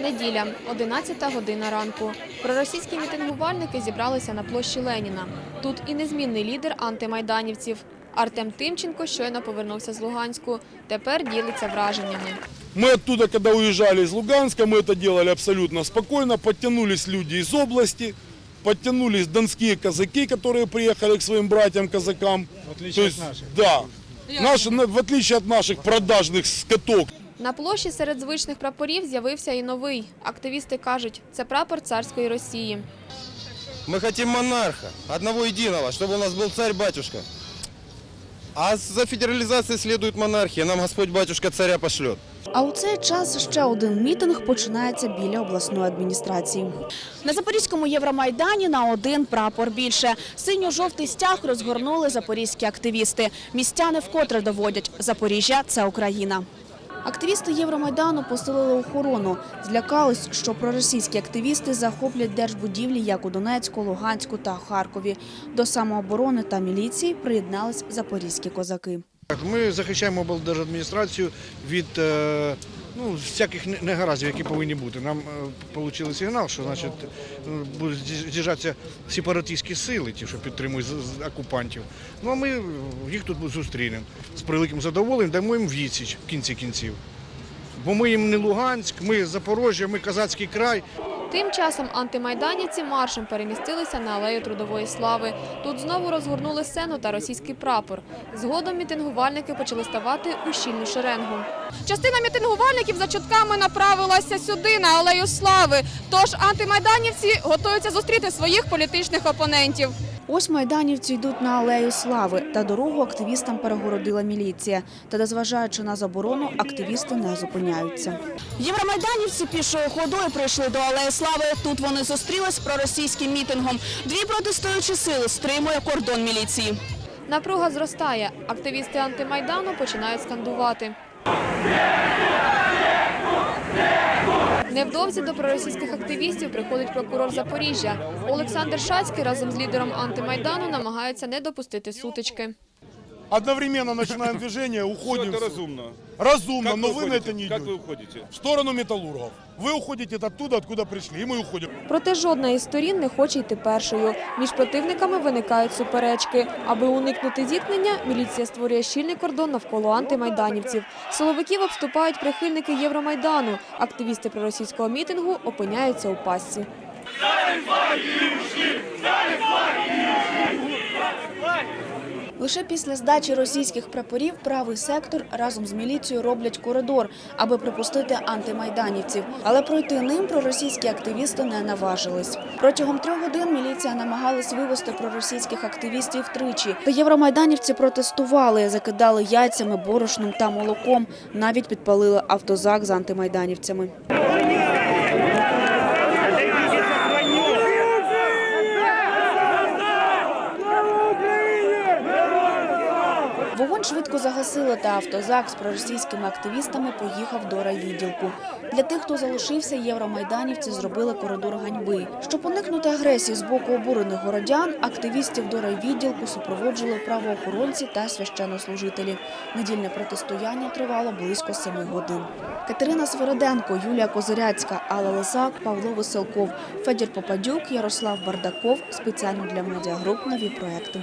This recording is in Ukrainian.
Неділя, 11 година ранку. Проросійські мітингувальники зібралися на площі Леніна. Тут і незмінний лідер антимайданівців. Артем Тимченко щойно повернувся з Луганську. Тепер ділиться враженнями. Мы оттуда, когда уезжали из Луганска, мы это делали абсолютно спокойно. Подтянулись люди из области, подтянулись донские казаки, которые приехали к своим братьям-казакам. В отличие То от есть, наших. Да. Наши, на- в отличие от наших продажных скотов, На площі серед звичних прапорів з'явився і новий. Активісти кажуть, це прапор царської Росії. Мы хотим монарха, одного единого, чтобы у нас был царь-батюшка. А за федерализацией следует монархия. Нам Господь батюшка царя пошлет. А у цей час ще один мітинг починається біля обласної адміністрації. На Запорізькому Євромайдані на один прапор більше. Синьо-жовтий стяг розгорнули запорізькі активісти. Містяни вкотре доводять – Запоріжжя – це Україна. Активісти Євромайдану посилили охорону. Злякались, що проросійські активісти захоплять держбудівлі як у Донецьку, Луганську та Харкові. До самооборони та міліції приєднались запорізькі козаки. Ми захищаємо облдержадміністрацію від е, ну, всяких не- негараздів, які повинні бути. Нам е, отримали сигнал, що значить, е, будуть з'їж- з'їжджатися сепаратистські сили, ті, що підтримують окупантів. Ну а ми їх тут зустрінемо з превеликим задоволенням, дамо їм відсіч в кінці кінців. Бо ми їм не Луганськ, ми Запорожжя, ми Казацький край. Тим часом антимайданівці маршем перемістилися на алею Трудової слави. Тут знову розгорнули сцену та російський прапор. Згодом мітингувальники почали ставати у щільну шеренгу. Частина мітингувальників за чутками направилася сюди, на алею слави. Тож антимайданівці готуються зустріти своїх політичних опонентів. Ось майданівці йдуть на алею слави, та дорогу активістам перегородила міліція. Та, незважаючи на заборону, активісти не зупиняються. Євромайданівці пішою ходою прийшли до алеї слави. Тут вони зустрілись з проросійським мітингом. Дві протестуючі сили стримує кордон міліції. Напруга зростає. Активісти антимайдану починають скандувати. Невдовзі до проросійських активістів приходить прокурор Запоріжжя. Олександр Шацький разом з лідером антимайдану намагається не допустити сутички одновременно начинаем движение, Все уходим. это разумно. Разумно, Как но вы вы на уходите? это не Как вы идете. уходите? В сторону металлургов. Вы уходите оттуда, откуда пришли, и мы уходим. Проте жодна із сторін не хоче йти першою. Між противниками виникають суперечки. Аби уникнути зіткнення, міліція створює щільний кордон навколо антимайданівців. Силовиків обступають прихильники Євромайдану. Активісти проросійського мітингу опиняються у пастці. Лише після здачі російських прапорів правий сектор разом з міліцією роблять коридор, аби припустити антимайданівців. Але пройти ним проросійські активісти не наважились. Протягом трьох годин міліція намагалась вивести проросійських активістів тричі. Та євромайданівці протестували, закидали яйцями, борошном та молоком. Навіть підпалили автозак з антимайданівцями. Вогонь швидко загасили, та автозак з проросійськими активістами поїхав до райвідділку. Для тих, хто залишився, євромайданівці зробили коридор ганьби. Щоб уникнути агресії з боку обурених городян, активістів до райвідділку супроводжували правоохоронці та священнослужителі. Недільне протистояння тривало близько семи годин. Катерина Свериденко, Юлія Козиряцька, Алла Лисак, Павло Веселков, Федір Попадюк, Ярослав Бардаков. Спеціально для медіагруп нові проекти.